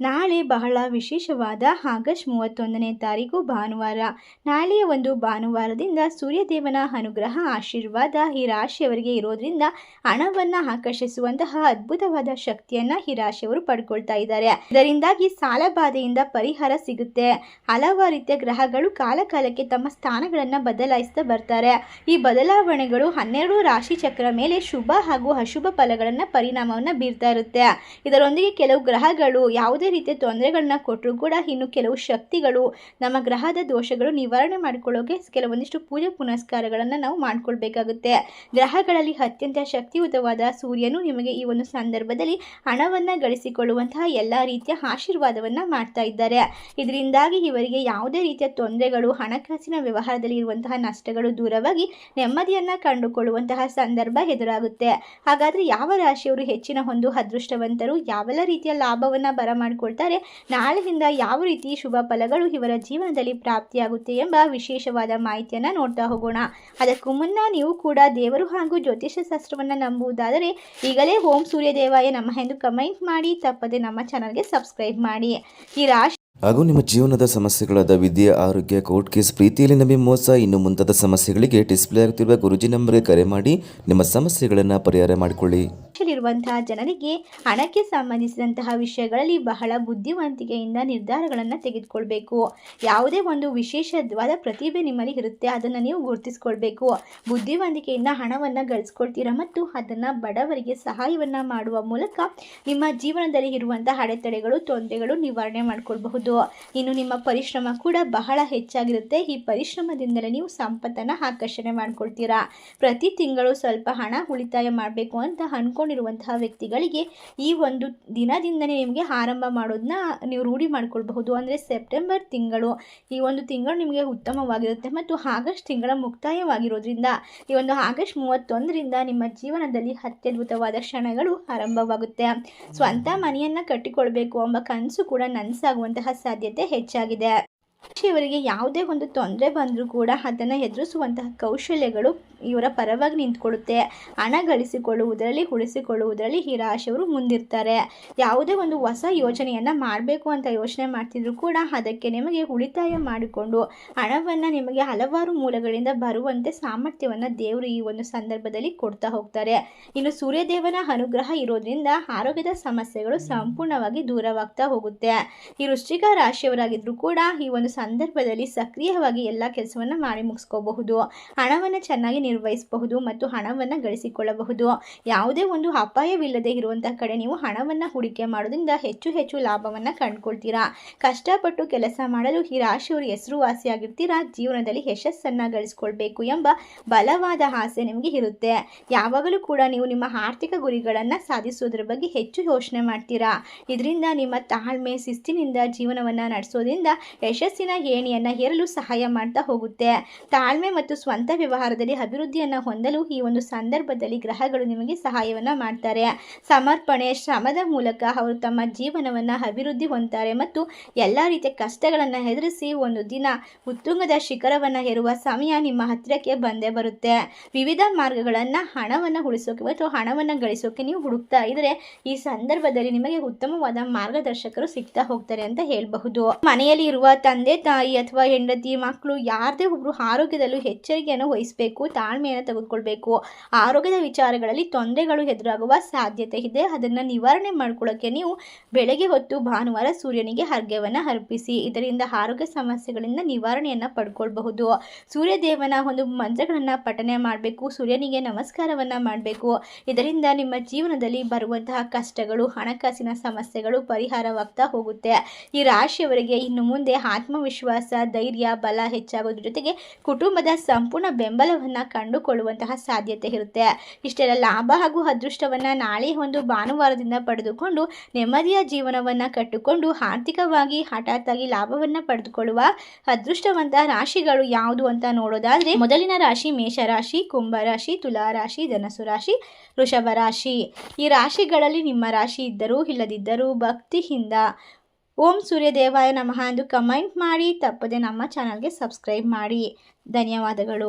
ನಾಳೆ ಬಹಳ ವಿಶೇಷವಾದ ಆಗಸ್ಟ್ ಮೂವತ್ತೊಂದನೇ ತಾರೀಕು ಭಾನುವಾರ. ನಾಳೆಯ ಒಂದು ಭಾನುವಾರದಿಂದ ಸೂರ್ಯದೇವನ ಅನುಗ್ರಹ, ಆಶೀರ್ವಾದ ಈ ರಾಶಿಯವರಿಗೆ ಇರೋದ್ರಿಂದ ಹಣವನ್ನು ಆಕರ್ಷಿಸುವಂತಹ ಅದ್ಭುತವಾದ ಶಕ್ತಿಯನ್ನು ಈ ರಾಶಿಯವರು ಪಡ್ಕೊಳ್ತಾ ಇದ್ದಾರೆ. ಇದರಿಂದಾಗಿ ಸಾಲ ಬಾಧೆಯಿಂದ ಪರಿಹಾರ ಸಿಗುತ್ತೆ. ಹಲವಾರು ರೀತಿಯ ಗ್ರಹಗಳು ಕಾಲಕಾಲಕ್ಕೆ ತಮ್ಮ ಸ್ಥಾನಗಳನ್ನು ಬದಲಾಯಿಸ್ತಾ ಬರ್ತಾರೆ. ಈ ಬದಲಾವಣೆಗಳು ಹನ್ನೆರಡು ರಾಶಿ ಚಕ್ರ ಮೇಲೆ ಶುಭ ಹಾಗೂ ಅಶುಭ ಫಲಗಳನ್ನು, ಪರಿಣಾಮವನ್ನು ಬೀರ್ತಾ ಇರುತ್ತೆ. ಇದರೊಂದಿಗೆ ಕೆಲವು ಗ್ರಹಗಳು ಯಾವುದೇ ರೀತಿಯ ತೊಂದರೆಗಳನ್ನ ಕೊಟ್ಟರು ಕೂಡ ಇನ್ನು ಕೆಲವು ಶಕ್ತಿಗಳು, ನಮ್ಮ ಗ್ರಹದ ದೋಷಗಳು ನಿವಾರಣೆ ಮಾಡಿಕೊಳ್ಳೋಕೆ ಕೆಲವೊಂದಿಷ್ಟು ಪೂಜೆ ಪುನಸ್ಕಾರಗಳನ್ನು ನಾವು ಮಾಡ್ಕೊಳ್ಬೇಕಾಗುತ್ತೆ. ಗ್ರಹಗಳಲ್ಲಿ ಅತ್ಯಂತ ಶಕ್ತಿಯುತವಾದ ಸೂರ್ಯನು ನಿಮಗೆ ಈ ಒಂದು ಸಂದರ್ಭದಲ್ಲಿ ಹಣವನ್ನು ಗಳಿಸಿಕೊಳ್ಳುವಂತಹ ಎಲ್ಲ ರೀತಿಯ ಆಶೀರ್ವಾದವನ್ನು ಮಾಡ್ತಾ ಇದ್ದಾರೆ. ಇದರಿಂದಾಗಿ ಇವರಿಗೆ ಯಾವುದೇ ರೀತಿಯ ತೊಂದರೆಗಳು, ಹಣಕಾಸಿನ ವ್ಯವಹಾರದಲ್ಲಿ ಇರುವಂತಹ ನಷ್ಟಗಳು ದೂರವಾಗಿ ನೆಮ್ಮದಿಯನ್ನು ಕಂಡುಕೊಳ್ಳುವಂತಹ ಸಂದರ್ಭ ಎದುರಾಗುತ್ತೆ. ಹಾಗಾದರೆ ಯಾವ ರಾಶಿಯವರು ಹೆಚ್ಚಿನ ಒಂದು ಅದೃಷ್ಟವಂತರು? ಯಾವೆಲ್ಲ ರೀತಿಯ ಲಾಭವನ್ನು ಬರಮಾಡಿಕೊಳ್ತಾರೆ ನಾಳೆಯಿಂದ ಯಾವ ರೀತಿ ಶುಭ ಫಲಗಳು ಇವರ ಜೀವನದಲ್ಲಿ ಪ್ರಾಪ್ತಿಯಾಗುತ್ತೆ ಎಂಬ ವಿಶೇಷವಾದ ಮಾಹಿತಿಯನ್ನು ನೋಡ್ತಾ ಹೋಗೋಣ. ಅದಕ್ಕೂ ಮುನ್ನ ನೀವು ಕೂಡ ದೇವರು ಹಾಗೂ ಜ್ಯೋತಿಷ್ಯ ಶಾಸ್ತ್ರವನ್ನು ನಂಬುವುದಾದರೆ ಈಗಲೇ ಓಂ ಸೂರ್ಯ ದೇವಾಯ ನಮ್ಮ ಎಂದು ಕಮೆಂಟ್ ಮಾಡಿ, ತಪ್ಪದೆ ನಮ್ಮ ಚಾನಲ್ಗೆ ಸಬ್ಸ್ಕ್ರೈಬ್ ಮಾಡಿ. ಈ ರಾಶಿ ಹಾಗೂ ನಿಮ್ಮ ಜೀವನದ ಸಮಸ್ಯೆಗಳಾದ ವಿದ್ಯೆ, ಆರೋಗ್ಯ, ಕೋರ್ಟ್ ಕೇಸ್, ಪ್ರೀತಿಯಲ್ಲಿ ನಂಬಿ ಮೋಸ, ಇನ್ನು ಮುಂತಾದ ಸಮಸ್ಯೆಗಳಿಗೆ ಡಿಸ್ಪ್ಲೇ ಆಗುತ್ತಿರುವ ಗುರುಜಿ ನಂಬರ್ಗೆ ಕರೆ ಮಾಡಿ ನಿಮ್ಮ ಸಮಸ್ಯೆಗಳನ್ನು ಪರಿಹಾರ ಮಾಡಿಕೊಳ್ಳಿ. ಇರುವಂತಹ ಜನರಿಗೆ ಹಣಕ್ಕೆ ಸಂಬಂಧಿಸಿದಂತಹ ವಿಷಯಗಳಲ್ಲಿ ಬಹಳ ಬುದ್ಧಿವಂತಿಕೆಯಿಂದ ನಿರ್ಧಾರಗಳನ್ನು ತೆಗೆದುಕೊಳ್ಬೇಕು. ಯಾವುದೇ ಒಂದು ವಿಶೇಷವಾದ ಪ್ರತಿಭೆ ನಿಮ್ಮಲ್ಲಿ ಇರುತ್ತೆ, ಅದನ್ನು ನೀವು ಗುರುತಿಸ್ಕೊಳ್ಬೇಕು. ಬುದ್ಧಿವಂತಿಕೆಯಿಂದ ಹಣವನ್ನು ಗಳಿಸ್ಕೊಳ್ತೀರಾ ಮತ್ತು ಅದನ್ನು ಬಡವರಿಗೆ ಸಹಾಯವನ್ನು ಮಾಡುವ ಮೂಲಕ ನಿಮ್ಮ ಜೀವನದಲ್ಲಿ ಇರುವಂತಹ ಅಡೆತಡೆಗಳು, ತೊಂದರೆಗಳು ನಿವಾರಣೆ ಮಾಡಿಕೊಳ್ಬಹುದು. ಇನ್ನು ನಿಮ್ಮ ಪರಿಶ್ರಮ ಕೂಡ ಬಹಳ ಹೆಚ್ಚಾಗಿರುತ್ತೆ. ಈ ಪರಿಶ್ರಮದಿಂದಲೇ ನೀವು ಸಂಪತ್ತನ್ನು ಆಕರ್ಷಣೆ ಮಾಡ್ಕೊಳ್ತೀರಾ. ಪ್ರತಿ ತಿಂಗಳು ಸ್ವಲ್ಪ ಹಣ ಉಳಿತಾಯ ಮಾಡಬೇಕು ಅಂತ ಅಂದ್ಕೊಂಡಿರುವಂತಹ ವ್ಯಕ್ತಿಗಳಿಗೆ ಈ ಒಂದು ದಿನದಿಂದನೇ ನಿಮಗೆ ಆರಂಭ ಮಾಡೋದನ್ನ ನೀವು ರೂಢಿ ಮಾಡ್ಕೊಳ್ಬಹುದು. ಅಂದರೆ ಸೆಪ್ಟೆಂಬರ್ ತಿಂಗಳು, ಈ ಒಂದು ತಿಂಗಳು ನಿಮಗೆ ಉತ್ತಮವಾಗಿರುತ್ತೆ ಮತ್ತು ಆಗಸ್ಟ್ ತಿಂಗಳ ಮುಕ್ತಾಯವಾಗಿರೋದ್ರಿಂದ, ಈ ಒಂದು ಆಗಸ್ಟ್ ಮೂವತ್ತೊಂದರಿಂದ ನಿಮ್ಮ ಜೀವನದಲ್ಲಿ ಅತ್ಯದ್ಭುತವಾದ ಕ್ಷಣಗಳು ಆರಂಭವಾಗುತ್ತೆ. ಸ್ವಂತ ಮನೆಯನ್ನು ಕಟ್ಟಿಕೊಳ್ಬೇಕು ಎಂಬ ಕನಸು ಕೂಡ ನನಸಾಗುವಂತಹ ಸಾಧ್ಯತೆ ಹೆಚ್ಚಾಗಿದೆ. ಇವರಿಗೆ ಯಾವುದೇ ಒಂದು ತೊಂದರೆ ಬಂದರೂ ಕೂಡ ಅದನ್ನು ಎದುರಿಸುವಂತಹ ಕೌಶಲ್ಯಗಳು ಇವರ ಪರವಾಗಿ ನಿಂತ್ಕೊಳ್ಳುತ್ತೆ. ಹಣ ಗಳಿಸಿಕೊಳ್ಳುವುದರಲ್ಲಿ, ಉಳಿಸಿಕೊಳ್ಳುವುದರಲ್ಲಿ ಈ ರಾಶಿಯವರು ಮುಂದಿರ್ತಾರೆ. ಯಾವುದೇ ಒಂದು ಹೊಸ ಯೋಜನೆಯನ್ನು ಮಾಡಬೇಕು ಅಂತ ಯೋಚನೆ ಮಾಡ್ತಿದ್ರು ಕೂಡ ಅದಕ್ಕೆ ನಿಮಗೆ ಉಳಿತಾಯ ಮಾಡಿಕೊಂಡು, ಹಣವನ್ನು ನಿಮಗೆ ಹಲವಾರು ಮೂಲಗಳಿಂದ ಬರುವಂತೆ ಸಾಮರ್ಥ್ಯವನ್ನು ದೇವರು ಈ ಒಂದು ಸಂದರ್ಭದಲ್ಲಿ ಕೊಡ್ತಾ ಹೋಗ್ತಾರೆ. ಇನ್ನು ಸೂರ್ಯದೇವನ ಅನುಗ್ರಹ ಇರೋದ್ರಿಂದ ಆರೋಗ್ಯದ ಸಮಸ್ಯೆಗಳು ಸಂಪೂರ್ಣವಾಗಿ ದೂರವಾಗ್ತಾ ಹೋಗುತ್ತೆ. ಈ ವೃಶ್ಚಿಕ ರಾಶಿಯವರಾಗಿದ್ದರೂ ಕೂಡ ಈ ಒಂದು ಸಂದರ್ಭದಲ್ಲಿ ಸಕ್ರಿಯವಾಗಿ ಎಲ್ಲ ಕೆಲಸವನ್ನು ಮಾಡಿ ಮುಗಿಸ್ಕೋಬಹುದು. ಹಣವನ್ನು ಚೆನ್ನಾಗಿ ನಿರ್ವಹಿಸಬಹುದು ಮತ್ತು ಹಣವನ್ನು ಗಳಿಸಿಕೊಳ್ಳಬಹುದು. ಯಾವುದೇ ಒಂದು ಅಪಾಯವಿಲ್ಲದೆ ಇರುವಂತಹ ಕಡೆ ನೀವು ಹಣವನ್ನು ಹೂಡಿಕೆ ಮಾಡೋದ್ರಿಂದ ಹೆಚ್ಚು ಹೆಚ್ಚು ಲಾಭವನ್ನು ಕಂಡುಕೊಳ್ತೀರಾ. ಕಷ್ಟಪಟ್ಟು ಕೆಲಸ ಮಾಡಲು ಈ ರಾಶಿಯವರು ಹೆಸರುವಾಸಿಯಾಗಿರ್ತೀರಾ. ಜೀವನದಲ್ಲಿ ಯಶಸ್ಸನ್ನು ಗಳಿಸ್ಕೊಳ್ಬೇಕು ಎಂಬ ಬಲವಾದ ಆಸೆ ನಿಮಗೆ ಇರುತ್ತೆ. ಯಾವಾಗಲೂ ಕೂಡ ನೀವು ನಿಮ್ಮ ಆರ್ಥಿಕ ಗುರಿಗಳನ್ನು ಸಾಧಿಸೋದ್ರ ಬಗ್ಗೆ ಹೆಚ್ಚು ಯೋಚನೆ ಮಾಡ್ತೀರಾ. ಇದರಿಂದ ನಿಮ್ಮ ತಾಳ್ಮೆ, ಶಿಸ್ತಿನಿಂದ ಜೀವನವನ್ನು ನಡೆಸೋದ್ರಿಂದ ಯಶಸ್ಸಿನ ಏಣಿಯನ್ನು ಏರಲು ಸಹಾಯ ಮಾಡ್ತಾ ಹೋಗುತ್ತೆ. ತಾಳ್ಮೆ ಮತ್ತು ಸ್ವಂತ ವ್ಯವಹಾರದಲ್ಲಿ ಅಭಿವೃದ್ಧಿಯನ್ನು ಹೊಂದಲು ಈ ಒಂದು ಸಂದರ್ಭದಲ್ಲಿ ಗ್ರಹಗಳು ನಿಮಗೆ ಸಹಾಯವನ್ನು ಮಾಡ್ತಾರೆ. ಸಮರ್ಪಣೆ, ಶ್ರಮದ ಮೂಲಕ ಅವರು ತಮ್ಮ ಜೀವನವನ್ನು ಅಭಿವೃದ್ಧಿ ಹೊಂದ್ತಾರೆ ಮತ್ತು ಎಲ್ಲ ರೀತಿಯ ಕಷ್ಟಗಳನ್ನು ಎದುರಿಸಿ ಒಂದು ದಿನ ಉತ್ತುಂಗದ ಶಿಖರವನ್ನು ಹೇರುವ ಸಮಯ ನಿಮ್ಮ ಹತ್ತಿರಕ್ಕೆ ಬಂದೇ ಬರುತ್ತೆ. ವಿವಿಧ ಮಾರ್ಗಗಳನ್ನು ಹಣವನ್ನು ಉಳಿಸೋಕೆ ಮತ್ತು ಹಣವನ್ನು ಗಳಿಸೋಕೆ ನೀವು ಹುಡುಕ್ತಾ ಇದ್ರೆ ಈ ಸಂದರ್ಭದಲ್ಲಿ ನಿಮಗೆ ಉತ್ತಮವಾದ ಮಾರ್ಗದರ್ಶಕರು ಸಿಗ್ತಾ ಹೋಗ್ತಾರೆ ಅಂತ ಹೇಳಬಹುದು. ಮನೆಯಲ್ಲಿ ಇರುವ ತಂದೆ ತಾಯಿ ಅಥವಾ ಹೆಂಡತಿ, ಮಕ್ಕಳು ಯಾರದೇ ಒಬ್ರು ಆರೋಗ್ಯದಲ್ಲೂ ಎಚ್ಚರಿಕೆಯನ್ನು ವಹಿಸಬೇಕು. ತಾಳ್ಮೆಯನ್ನು ತೆಗೆದುಕೊಳ್ಬೇಕು. ಆರೋಗ್ಯದ ವಿಚಾರಗಳಲ್ಲಿ ತೊಂದರೆಗಳು ಎದುರಾಗುವ ಸಾಧ್ಯತೆ ಇದೆ. ಅದನ್ನು ನಿವಾರಣೆ ಮಾಡ್ಕೊಳ್ಳೋಕ್ಕೆ ನೀವು ಬೆಳಗ್ಗೆ ಹೊತ್ತು ಭಾನುವಾರ ಸೂರ್ಯನಿಗೆ ಅರ್ಘ್ಯವನ್ನು ಅರ್ಪಿಸಿ, ಇದರಿಂದ ಆರೋಗ್ಯ ಸಮಸ್ಯೆಗಳಿಂದ ನಿವಾರಣೆಯನ್ನು ಪಡ್ಕೊಳ್ಬಹುದು. ಸೂರ್ಯದೇವನ ಒಂದು ಮಂತ್ರಗಳನ್ನು ಪಠನೆ ಮಾಡಬೇಕು. ಸೂರ್ಯನಿಗೆ ನಮಸ್ಕಾರವನ್ನು ಮಾಡಬೇಕು. ಇದರಿಂದ ನಿಮ್ಮ ಜೀವನದಲ್ಲಿ ಬರುವಂತಹ ಕಷ್ಟಗಳು, ಹಣಕಾಸಿನ ಸಮಸ್ಯೆಗಳು ಪರಿಹಾರವಾಗ್ತಾ ಹೋಗುತ್ತೆ. ಈ ರಾಶಿಯವರಿಗೆ ಇನ್ನು ಮುಂದೆ ಆತ್ಮವಿಶ್ವಾಸ, ಧೈರ್ಯ, ಬಲ ಹೆಚ್ಚಾಗೋದ್ರ ಜೊತೆಗೆ ಕುಟುಂಬದ ಸಂಪೂರ್ಣ ಬೆಂಬಲವನ್ನು ಕಂಡುಕೊಳ್ಳುವಂತಹ ಸಾಧ್ಯತೆ ಇರುತ್ತೆ. ಇಷ್ಟೆಲ್ಲ ಲಾಭ ಹಾಗೂ ಅದೃಷ್ಟವನ್ನು ನಾಳೆ ಒಂದು ಭಾನುವಾರದಿಂದ ಪಡೆದುಕೊಂಡು ನೆಮ್ಮದಿಯ ಜೀವನವನ್ನು ಕಟ್ಟಿಕೊಂಡು ಆರ್ಥಿಕವಾಗಿ ಹಠಾತ್ತಾಗಿ ಲಾಭವನ್ನು ಪಡೆದುಕೊಳ್ಳುವ ಅದೃಷ್ಟವಂತ ರಾಶಿಗಳು ಯಾವುದು ಅಂತ ನೋಡೋದಾದ್ರೆ ಮೊದಲಿನ ರಾಶಿ ಮೇಷರಾಶಿ ಕುಂಭರಾಶಿ ತುಲಾರಾಶಿ ಧನಸು ರಾಶಿ, ವೃಷಭ ರಾಶಿ. ಈ ರಾಶಿಗಳಲ್ಲಿ ನಿಮ್ಮ ರಾಶಿ ಇದ್ದರೂ ಇಲ್ಲದಿದ್ದರೂ ಭಕ್ತಿಯಿಂದ ಓಂ ಸೂರ್ಯದೇವಾಯ ನಮಃ ಎಂದು ಕಮೆಂಟ್ ಮಾಡಿ. ತಪ್ಪದೆ ನಮ್ಮ ಚಾನಲ್ಗೆ ಸಬ್ಸ್ಕ್ರೈಬ್ ಮಾಡಿ. ಧನ್ಯವಾದಗಳು.